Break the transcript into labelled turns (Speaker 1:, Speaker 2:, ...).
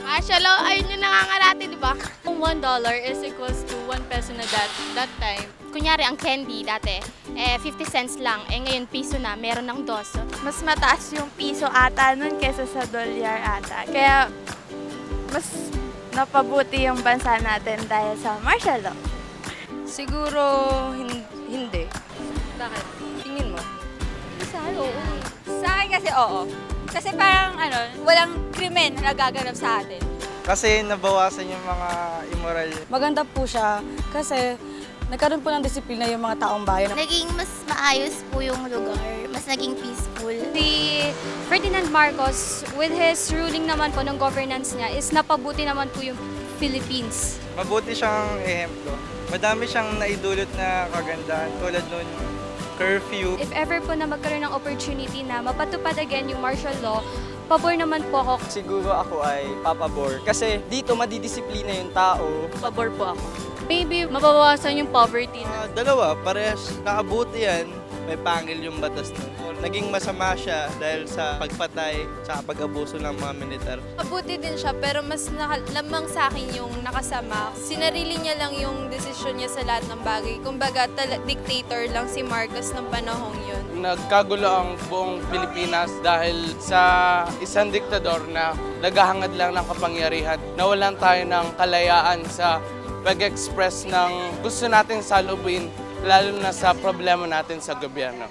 Speaker 1: Martial law, ayun yung nangangarate, di ba?
Speaker 2: Kung $1 is equals to 1 peso na that, that time,
Speaker 1: Kunyari, ang candy dati, eh, 50 cents lang. Eh, ngayon, piso na. Meron ng doso.
Speaker 3: Mas mataas yung piso ata nun kesa sa dolyar ata. Kaya mas napabuti yung bansa natin dahil sa martial law.
Speaker 4: Siguro hin- hindi.
Speaker 2: bakit?
Speaker 4: Tingin mo?
Speaker 2: Sa oo.
Speaker 5: Sa akin kasi oo. Kasi parang ano, walang krimen na nagaganap sa atin.
Speaker 6: Kasi nabawasan yung mga immoral.
Speaker 4: Maganda po siya kasi nagkaroon po ng disiplina yung mga taong bayan.
Speaker 1: Naging mas maayos po yung lugar. Mas naging peaceful.
Speaker 7: Si Ferdinand Marcos, with his ruling naman po ng governance niya, is napabuti naman po yung Philippines.
Speaker 6: Mabuti siyang ehemplo. Madami siyang naidulot na kagandahan tulad nun curfew.
Speaker 7: If ever po na magkaroon ng opportunity na mapatupad again yung martial law, pabor naman po ako
Speaker 8: Siguro ako ay papabor. Kasi dito madidisiplina yung tao.
Speaker 2: Pabor po ako. Maybe mababawasan yung poverty na.
Speaker 9: Ah, dalawa, parehas nakabuti yan. May pangil yung batas nun. Naging masama siya dahil sa pagpatay sa pag-abuso ng mga militar.
Speaker 2: Mabuti din siya pero mas naka- lamang sa akin yung nakasama. Sinarili niya lang yung desisyon niya sa lahat ng bagay. Kumbaga, tala- dictator lang si Marcos ng panahong yun.
Speaker 10: Nagkagulo ang buong Pilipinas dahil sa isang diktador na naghahangad lang ng kapangyarihan. Nawalan tayo ng kalayaan sa pag-express ng gusto nating salubuin lalo na sa problema natin sa gobyerno.